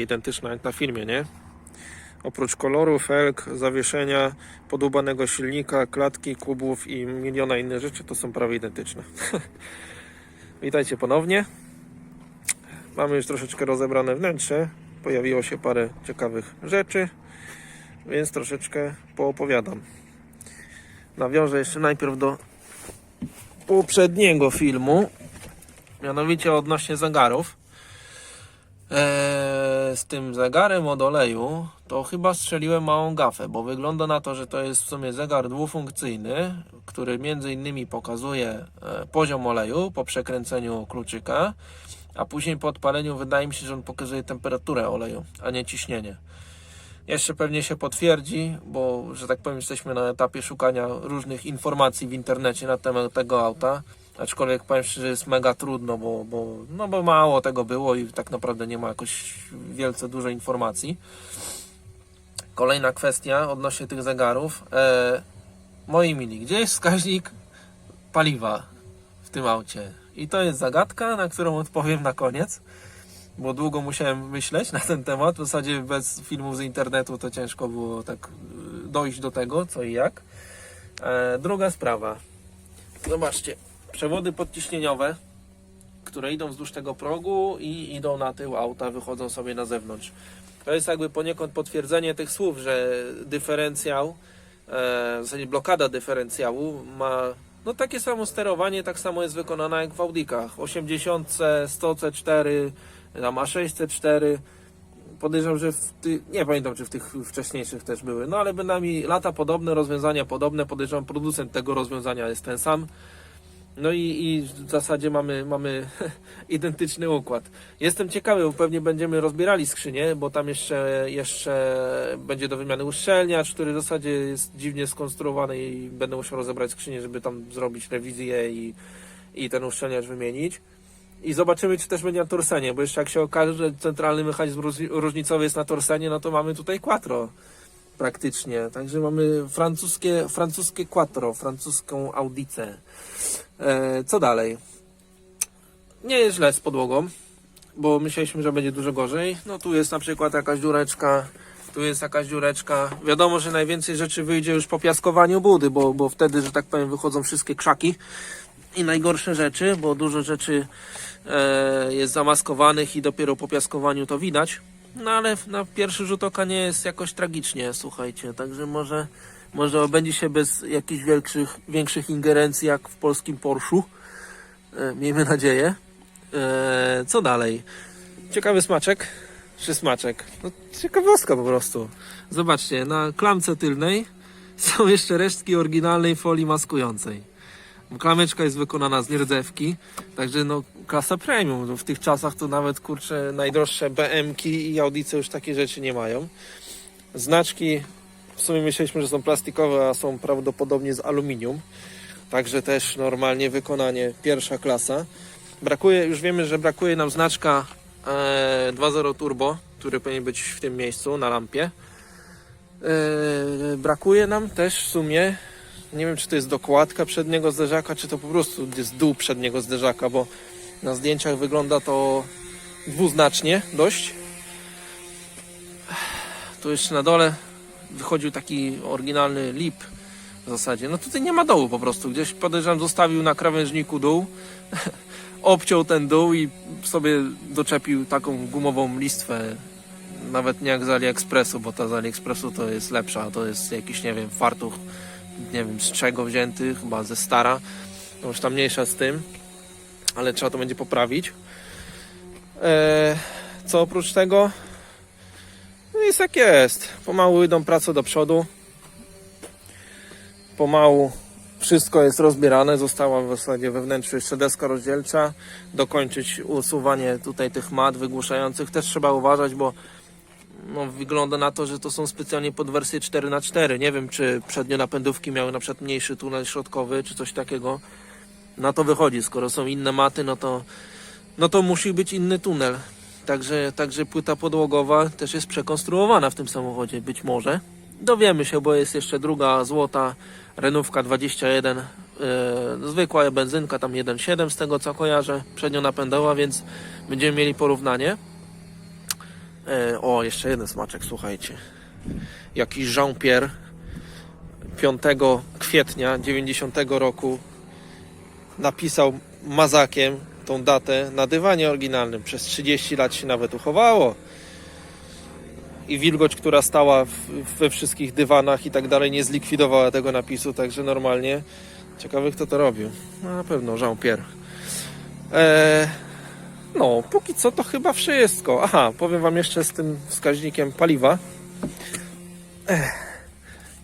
identyczna jak na filmie, nie? Oprócz koloru, felg, zawieszenia, podłubanego silnika, klatki, kubów i miliona innych rzeczy, to są prawie identyczne. Witajcie ponownie. Mamy już troszeczkę rozebrane wnętrze. Pojawiło się parę ciekawych rzeczy, więc troszeczkę poopowiadam. Nawiążę jeszcze najpierw do poprzedniego filmu, mianowicie odnośnie zegarów. Eee, z tym zegarem od oleju to chyba strzeliłem małą gafę, bo wygląda na to, że to jest w sumie zegar dwufunkcyjny, który między innymi pokazuje e, poziom oleju po przekręceniu kluczyka, a później po odpaleniu wydaje mi się, że on pokazuje temperaturę oleju, a nie ciśnienie. Jeszcze pewnie się potwierdzi, bo że tak powiem jesteśmy na etapie szukania różnych informacji w internecie na temat tego auta. Aczkolwiek powiem szczerze, jest mega trudno, bo, bo, no bo mało tego było i tak naprawdę nie ma jakoś wielce dużo informacji. Kolejna kwestia odnośnie tych zegarów. E, moi mili, gdzie jest wskaźnik paliwa w tym aucie? I to jest zagadka, na którą odpowiem na koniec, bo długo musiałem myśleć na ten temat. W zasadzie bez filmów z internetu to ciężko było tak y, dojść do tego, co i jak. E, druga sprawa. Zobaczcie, przewody podciśnieniowe, które idą wzdłuż tego progu i idą na tył auta, wychodzą sobie na zewnątrz. To jest jakby poniekąd potwierdzenie tych słów, że dyferencjał, e, w zasadzie blokada dyferencjału ma no takie samo sterowanie, tak samo jest wykonana jak w Audikach. 80, 100 C4, tam A604. Podejrzewam, że w ty... nie pamiętam czy w tych wcześniejszych też były, no ale bynajmniej lata podobne, rozwiązania podobne. Podejrzewam, producent tego rozwiązania jest ten sam. No i, i w zasadzie mamy, mamy identyczny układ. Jestem ciekawy, bo pewnie będziemy rozbierali skrzynię, bo tam jeszcze, jeszcze będzie do wymiany uszczelniacz, który w zasadzie jest dziwnie skonstruowany i będę musiał rozebrać skrzynię, żeby tam zrobić rewizję i, i ten uszczelniacz wymienić. I zobaczymy, czy też będzie na torsenie, bo jeszcze jak się okaże, że centralny mechanizm różni- różnicowy jest na torsenie, no to mamy tutaj quattro praktycznie. Także mamy francuskie, francuskie quattro, francuską audicę. E, co dalej? Nie jest źle z podłogą, bo myśleliśmy, że będzie dużo gorzej. No tu jest na przykład jakaś dziureczka, tu jest jakaś dziureczka. Wiadomo, że najwięcej rzeczy wyjdzie już po piaskowaniu budy, bo, bo wtedy, że tak powiem, wychodzą wszystkie krzaki i najgorsze rzeczy, bo dużo rzeczy e, jest zamaskowanych i dopiero po piaskowaniu to widać. No ale na pierwszy rzut oka nie jest jakoś tragicznie, słuchajcie, także może, może obędzie się bez jakichś większych, większych ingerencji jak w polskim Porschu. E, miejmy nadzieję. E, co dalej? Ciekawy smaczek. Czy smaczek? No, ciekawostka po prostu. Zobaczcie, na klamce tylnej są jeszcze resztki oryginalnej folii maskującej. Klameczka jest wykonana z nierdzewki, także no klasa premium. W tych czasach to nawet kurczę najdroższe BM-ki i Audice już takie rzeczy nie mają. Znaczki w sumie myśleliśmy, że są plastikowe, a są prawdopodobnie z aluminium. Także też normalnie wykonanie pierwsza klasa. Brakuje, już wiemy, że brakuje nam znaczka e, 2.0 Turbo, który powinien być w tym miejscu na lampie. E, brakuje nam też w sumie, nie wiem czy to jest dokładka przedniego zderzaka, czy to po prostu jest dół przedniego zderzaka, bo na zdjęciach wygląda to dwuznacznie dość. Tu jeszcze na dole wychodził taki oryginalny lip w zasadzie. No tutaj nie ma dołu po prostu. Gdzieś podejrzewam zostawił na krawężniku dół, obciął ten dół i sobie doczepił taką gumową listwę. Nawet nie jak z AliExpressu, bo ta z AliExpressu to jest lepsza. To jest jakiś, nie wiem, fartuch, nie wiem z czego wzięty, chyba ze stara. No już tam mniejsza z tym, ale trzeba to będzie poprawić. Eee, co oprócz tego? No jest jak jest. Pomału idą prace do przodu. Pomału wszystko jest rozbierane. Została w zasadzie we wnętrzu jeszcze deska rozdzielcza. Dokończyć usuwanie tutaj tych mat wygłuszających. Też trzeba uważać, bo no, wygląda na to, że to są specjalnie pod wersję 4x4. Nie wiem, czy przednie napędówki miały na przykład mniejszy tunel środkowy, czy coś takiego. Na to wychodzi. Skoro są inne maty, no to, no to musi być inny tunel. Także, także płyta podłogowa też jest przekonstruowana w tym samochodzie, być może. Dowiemy się, bo jest jeszcze druga złota Renówka 21, e, zwykła benzynka, tam 1.7 z tego co kojarzę, przednio napędowa, więc będziemy mieli porównanie. E, o, jeszcze jeden smaczek, słuchajcie. Jakiś Jean-Pierre 5 kwietnia 90 roku napisał mazakiem tą datę na dywanie oryginalnym. Przez 30 lat się nawet uchowało. I wilgoć, która stała w, we wszystkich dywanach i tak dalej, nie zlikwidowała tego napisu, także normalnie. Ciekawy, kto to robił. No, na pewno Jean-Pierre. Eee, no, póki co to chyba wszystko. Aha, powiem Wam jeszcze z tym wskaźnikiem paliwa.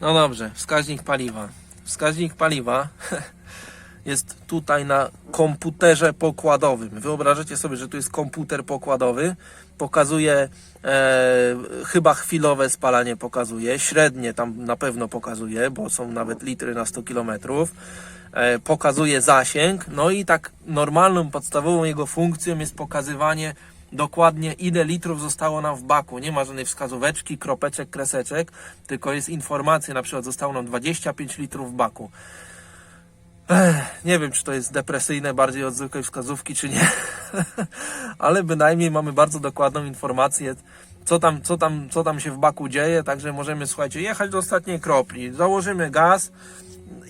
No dobrze, wskaźnik paliwa. Wskaźnik paliwa jest tutaj na komputerze pokładowym. Wyobrażacie sobie, że tu jest komputer pokładowy. Pokazuje e, chyba chwilowe spalanie pokazuje, średnie tam na pewno pokazuje, bo są nawet litry na 100 km. E, pokazuje zasięg, no i tak normalną, podstawową jego funkcją jest pokazywanie dokładnie ile litrów zostało nam w baku. Nie ma żadnej wskazóweczki, kropeczek, kreseczek, tylko jest informacja, na przykład zostało nam 25 litrów w baku. Ech, nie wiem, czy to jest depresyjne bardziej od zwykłej wskazówki, czy nie, ale bynajmniej mamy bardzo dokładną informację, co tam, co, tam, co tam się w baku dzieje, także możemy, słuchajcie, jechać do ostatniej kropli, założymy gaz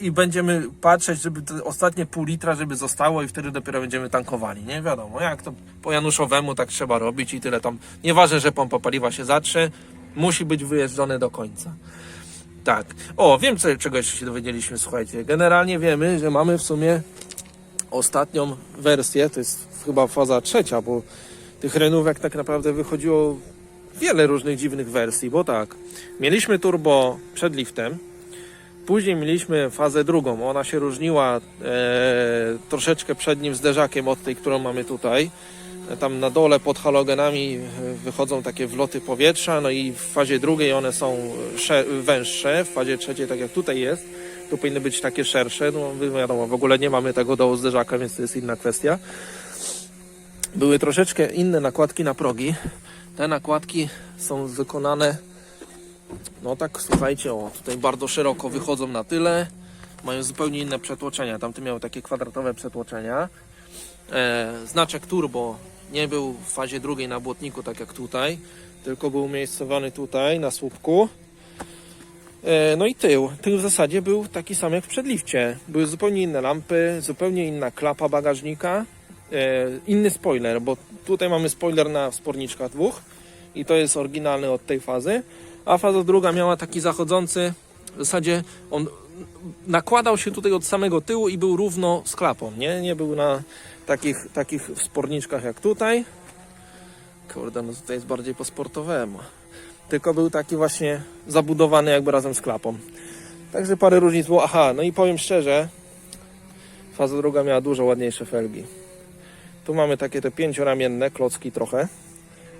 i będziemy patrzeć, żeby te ostatnie pół litra, żeby zostało i wtedy dopiero będziemy tankowali, nie? Wiadomo, jak to po Januszowemu tak trzeba robić i tyle tam, nieważne, że pompa paliwa się zatrze, musi być wyjeżdżony do końca. Tak. O, wiem co, czego jeszcze się dowiedzieliśmy, słuchajcie. Generalnie wiemy, że mamy w sumie ostatnią wersję, to jest chyba faza trzecia, bo tych renówek tak naprawdę wychodziło wiele różnych dziwnych wersji, bo tak, mieliśmy turbo przed liftem, później mieliśmy fazę drugą, ona się różniła e, troszeczkę przednim zderzakiem od tej, którą mamy tutaj. Tam na dole pod halogenami e, wychodzą takie wloty powietrza, no i w fazie drugiej one są sze- węższe, w fazie trzeciej tak jak tutaj jest, tu powinny być takie szersze, no wiadomo, w ogóle nie mamy tego dołu zderzaka, więc to jest inna kwestia. Były troszeczkę inne nakładki na progi. Te nakładki są wykonane, no tak słuchajcie, o tutaj bardzo szeroko wychodzą na tyle, mają zupełnie inne przetłoczenia. Tamte miały takie kwadratowe przetłoczenia. E, znaczek turbo nie był w fazie drugiej na błotniku, tak jak tutaj, tylko był umiejscowiony tutaj na słupku. E, No i tył. Tył w zasadzie był taki sam jak w przedlifcie. Były zupełnie inne lampy, zupełnie inna klapa bagażnika, e, inny spoiler, bo tutaj mamy spoiler na sporniczkach dwóch i to jest oryginalny od tej fazy, a faza druga miała taki zachodzący, w zasadzie on nakładał się tutaj od samego tyłu i był równo z klapą, nie? Nie był na takich, takich sporniczkach jak tutaj. Kurde, no tutaj jest bardziej po sportowemu tylko był taki właśnie zabudowany jakby razem z klapą. Także parę różnic było. Aha, no i powiem szczerze, faza druga miała dużo ładniejsze felgi. Tu mamy takie te pięcioramienne klocki trochę,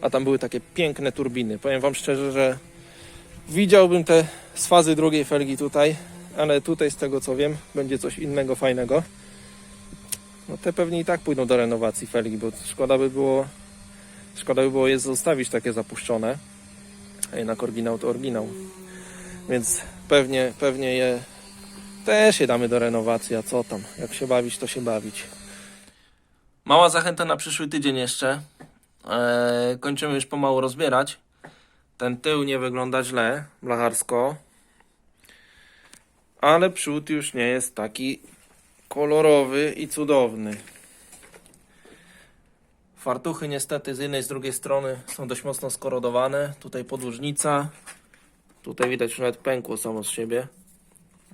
a tam były takie piękne turbiny. Powiem Wam szczerze, że widziałbym te z fazy drugiej felgi tutaj, ale tutaj z tego co wiem, będzie coś innego fajnego. No te pewnie i tak pójdą do renowacji felgi, bo szkoda by było, szkoda by było je zostawić takie zapuszczone a jednak oryginał to oryginał. Więc pewnie, pewnie je też je damy do renowacji, a co tam? Jak się bawić, to się bawić. Mała zachęta na przyszły tydzień jeszcze. Eee, kończymy już pomału rozbierać. Ten tył nie wygląda źle, blacharsko. Ale przód już nie jest taki kolorowy i cudowny. Fartuchy niestety z jednej, z drugiej strony są dość mocno skorodowane. Tutaj podłużnica. Tutaj widać że nawet pękło samo z siebie.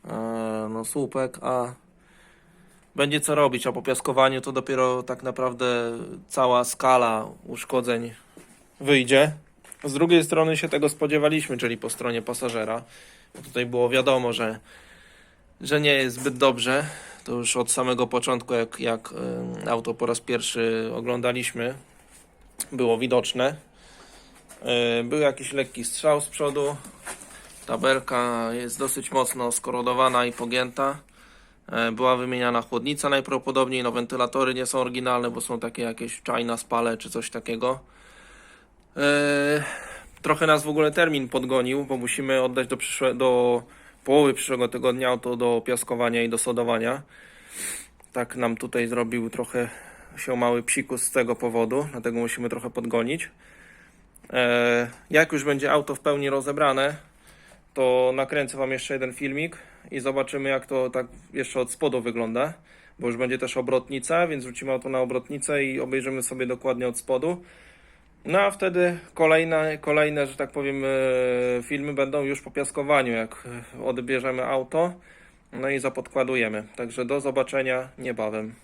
Eee, no słupek, a będzie co robić, a po piaskowaniu to dopiero tak naprawdę cała skala uszkodzeń wyjdzie. Z drugiej strony się tego spodziewaliśmy, czyli po stronie pasażera. Tutaj było wiadomo, że, że nie jest zbyt dobrze. To już od samego początku, jak, jak auto po raz pierwszy oglądaliśmy, było widoczne. E, Był jakiś lekki strzał z przodu. Tabelka jest dosyć mocno skorodowana i pogięta. E, Była wymieniana chłodnica najprawdopodobniej. No, wentylatory nie są oryginalne, bo są takie jakieś czajna spale czy coś takiego. E, Trochę nas w ogóle termin podgonił, bo musimy oddać do, przyszłe, do połowy przyszłego tygodnia auto do piaskowania i do sodowania. Tak nam tutaj zrobił trochę się mały psikus z tego powodu, dlatego musimy trochę podgonić. E, Jak już będzie auto w pełni rozebrane, to nakręcę Wam jeszcze jeden filmik i zobaczymy jak to tak jeszcze od spodu wygląda, bo już będzie też obrotnica, więc wrócimy auto na obrotnicę i obejrzymy sobie dokładnie od spodu. No a wtedy kolejne, kolejne, że tak powiem, e, filmy będą już po piaskowaniu, jak odbierzemy auto, no i zapodkładujemy. Także do zobaczenia niebawem.